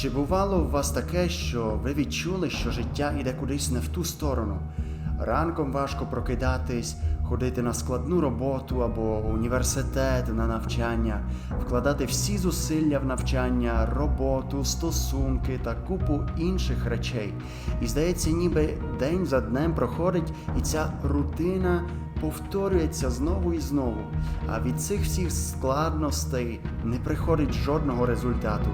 Чи бувало у вас таке, що ви відчули, що життя йде кудись не в ту сторону? Ранком важко прокидатись, ходити на складну роботу або університет на навчання, вкладати всі зусилля в навчання, роботу, стосунки та купу інших речей. І здається, ніби день за днем проходить, і ця рутина повторюється знову і знову. А від цих всіх складностей не приходить жодного результату.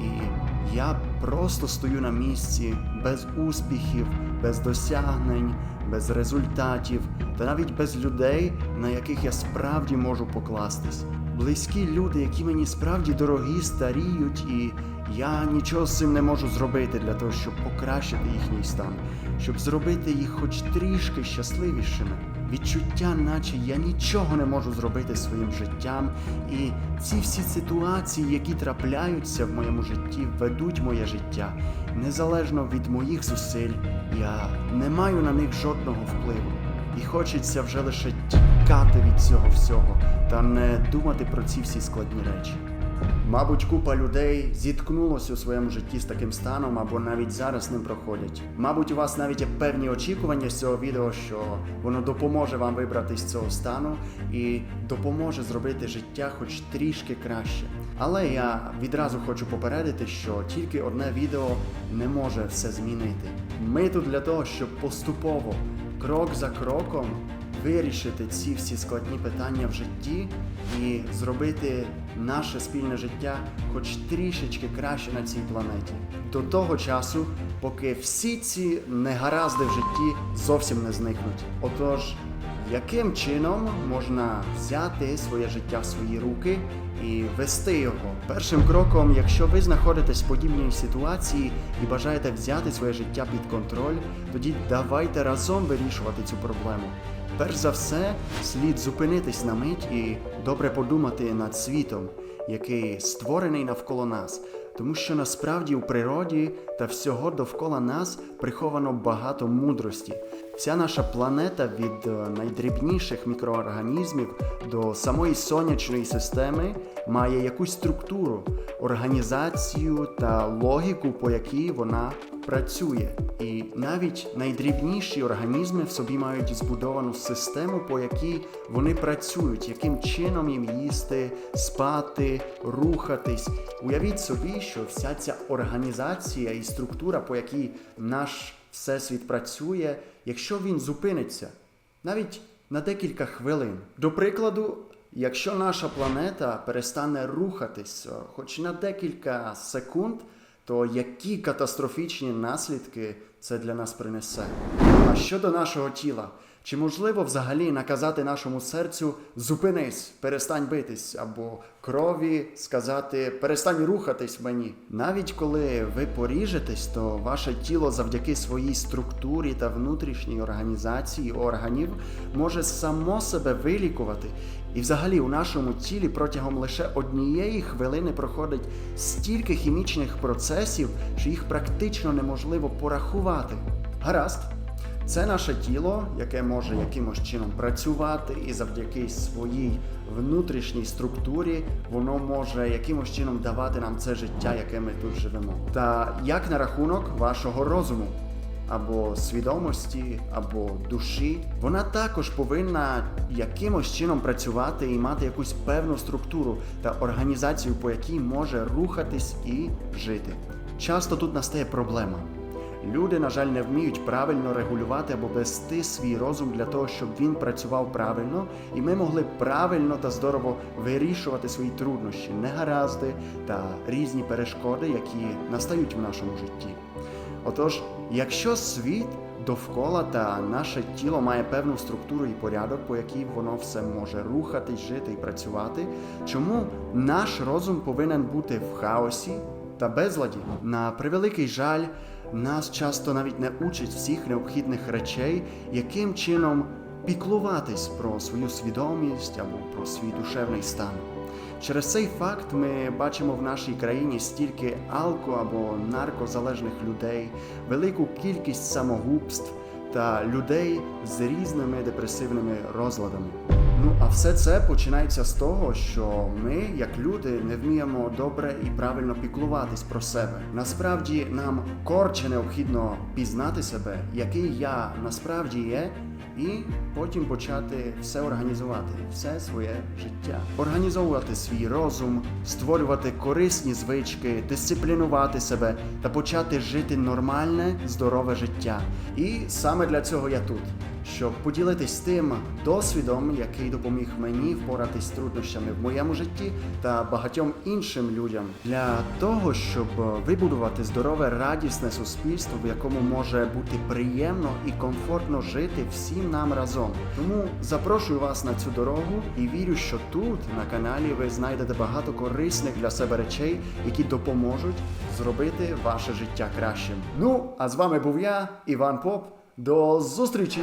І я просто стою на місці без успіхів, без досягнень, без результатів та навіть без людей, на яких я справді можу покластись. Близькі люди, які мені справді дорогі, старіють, і я нічого з цим не можу зробити для того, щоб покращити їхній стан, щоб зробити їх хоч трішки щасливішими. Відчуття, наче я нічого не можу зробити своїм життям, і ці всі ситуації, які трапляються в моєму житті, ведуть моє життя. Незалежно від моїх зусиль, я не маю на них жодного впливу. І хочеться вже лише тікати від цього всього та не думати про ці всі складні речі. Мабуть, купа людей зіткнулось у своєму житті з таким станом або навіть зараз ним проходять. Мабуть, у вас навіть є певні очікування з цього відео, що воно допоможе вам вибрати з цього стану і допоможе зробити життя хоч трішки краще. Але я відразу хочу попередити, що тільки одне відео не може все змінити. Ми тут для того, щоб поступово, крок за кроком, вирішити ці всі складні питання в житті і зробити наше спільне життя хоч трішечки краще на цій планеті. До того часу, поки всі ці негаразди в житті зовсім не зникнуть. Отож, яким чином можна взяти своє життя в свої руки і вести його? Першим кроком, якщо ви знаходитесь в подібній ситуації і бажаєте взяти своє життя під контроль, тоді давайте разом вирішувати цю проблему. Перш за все, слід зупинитись на мить і добре подумати над світом, який створений навколо нас. Тому що насправді у природі та всього довкола нас приховано багато мудрості. Вся наша планета від е, найдрібніших мікроорганізмів до самої сонячної системи має якусь структуру, організацію та логіку, по якій вона працює. І навіть найдрібніші організми в собі мають збудовану систему, по якій вони працюють, яким чином їм їсти, спати, рухатись. Уявіть собі, що вся ця організація і структура, по якій наш всесвіт працює, якщо він зупиниться, навіть на декілька хвилин. До прикладу, якщо наша планета перестане рухатись хоч на декілька секунд, то які катастрофічні наслідки це для нас принесе? А щодо нашого тіла, чи можливо взагалі наказати нашому серцю зупинись, перестань битись, або крові сказати перестань рухатись мені? Навіть коли ви поріжетесь, то ваше тіло завдяки своїй структурі та внутрішній організації органів може само себе вилікувати. І взагалі у нашому тілі протягом лише однієї хвилини проходить стільки хімічних процесів, що їх практично неможливо порахувати. Гаразд. Це наше тіло, яке може якимось чином працювати, і завдяки своїй внутрішній структурі воно може якимось чином давати нам це життя, яке ми тут живемо. Та як на рахунок вашого розуму? Або свідомості, або душі, вона також повинна якимось чином працювати і мати якусь певну структуру та організацію, по якій може рухатись і жити. Часто тут настає проблема. Люди, на жаль, не вміють правильно регулювати або вести свій розум для того, щоб він працював правильно, і ми могли правильно та здорово вирішувати свої труднощі, негаразди та різні перешкоди, які настають в нашому житті. Отож, якщо світ довкола та наше тіло має певну структуру і порядок, по якій воно все може рухатись, жити і працювати, чому наш розум повинен бути в хаосі та безладі? На превеликий жаль, нас часто навіть не учать всіх необхідних речей, яким чином піклуватись про свою свідомість або про свій душевний стан. Через цей факт ми бачимо в нашій країні стільки алко або наркозалежних людей, велику кількість самогубств та людей з різними депресивними розладами. Ну а все це починається з того, що ми, як люди, не вміємо добре і правильно піклуватись про себе. Насправді нам корче необхідно пізнати себе, який я насправді є, і потім почати все організувати, все своє життя, організовувати свій розум, створювати корисні звички, дисциплінувати себе та почати жити нормальне, здорове життя. І саме для цього я тут, щоб поділитись тим досвідом, який допоміг мені впоратись з труднощами в моєму житті та багатьом іншим людям, для того, щоб вибудувати здорове, радісне суспільство, в якому може бути приємно і комфортно жити всім нам разом. Тому запрошую вас на цю дорогу і вірю, що тут на каналі ви знайдете багато корисних для себе речей, які допоможуть зробити ваше життя кращим. Ну а з вами був я, Іван Поп. До зустрічі!